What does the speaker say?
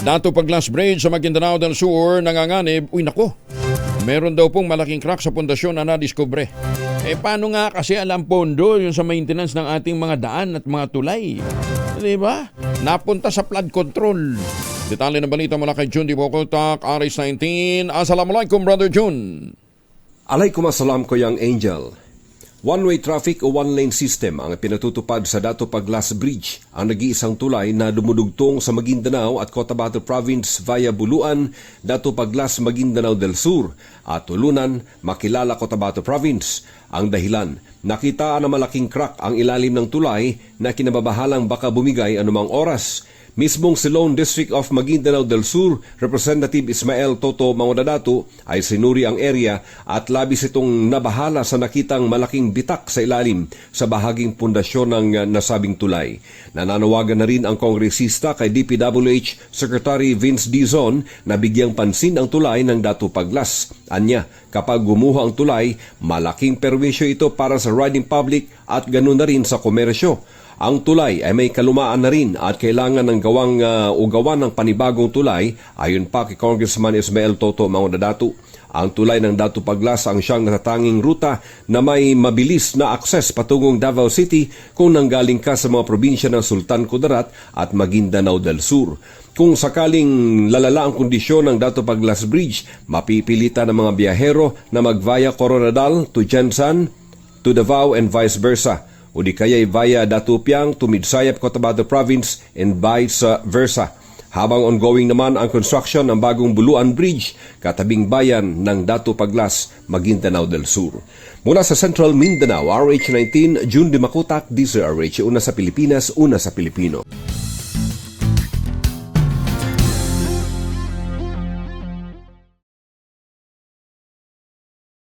Dato pag glass bridge sa Maguindanao del Sur nanganganib, uy nako, meron daw pong malaking crack sa pundasyon na nadiskubre. Eh paano nga kasi alam pondo yung sa maintenance ng ating mga daan at mga tulay? Di ba? Napunta sa flood control. Detalye ng balita mula kay Jun Di Bokotak, RS19. Assalamualaikum, Brother Jun. Alaykum assalam ko yang Angel. One-way traffic o one-lane system ang pinatutupad sa Dato Paglas Bridge, ang nag-iisang tulay na dumudugtong sa Maguindanao at Cotabato Province via Buluan, Dato Paglas, Maguindanao del Sur at Tulunan, Makilala, Cotabato Province. Ang dahilan, nakita na malaking crack ang ilalim ng tulay na kinababahalang baka bumigay anumang oras. Mismong si Lone District of Maguindanao del Sur, Representative Ismael Toto Mangodadato ay sinuri ang area at labis itong nabahala sa nakitang malaking bitak sa ilalim sa bahaging pundasyon ng uh, nasabing tulay. Nananawagan na rin ang kongresista kay DPWH Secretary Vince Dizon na bigyang pansin ang tulay ng Dato Paglas. Anya, kapag gumuho ang tulay, malaking perwisyo ito para sa riding public at ganoon na rin sa komersyo. Ang tulay ay may kalumaan na rin at kailangan ng gawang uh, ugawan ng panibagong tulay ayon pa kay Congressman Ismael Toto Mangodadato. Ang tulay ng Dato Paglas ang siyang natatanging ruta na may mabilis na akses patungong Davao City kung nanggaling ka sa mga probinsya ng Sultan Kudarat at Maguindanao del Sur. Kung sakaling lalala ang kondisyon ng Dato Paglas Bridge, mapipilitan ng mga biyahero na mag-via Coronadal to Jensan to Davao and vice versa o di kaya'y via Datupiang to Midsayap, Cotabato Province and vice versa. Habang ongoing naman ang construction ng bagong Buluan Bridge, katabing bayan ng Datu Paglas, Maguindanao del Sur. Mula sa Central Mindanao, RH19, June Dimakutak, DZRH, una sa Pilipinas, una sa Pilipino.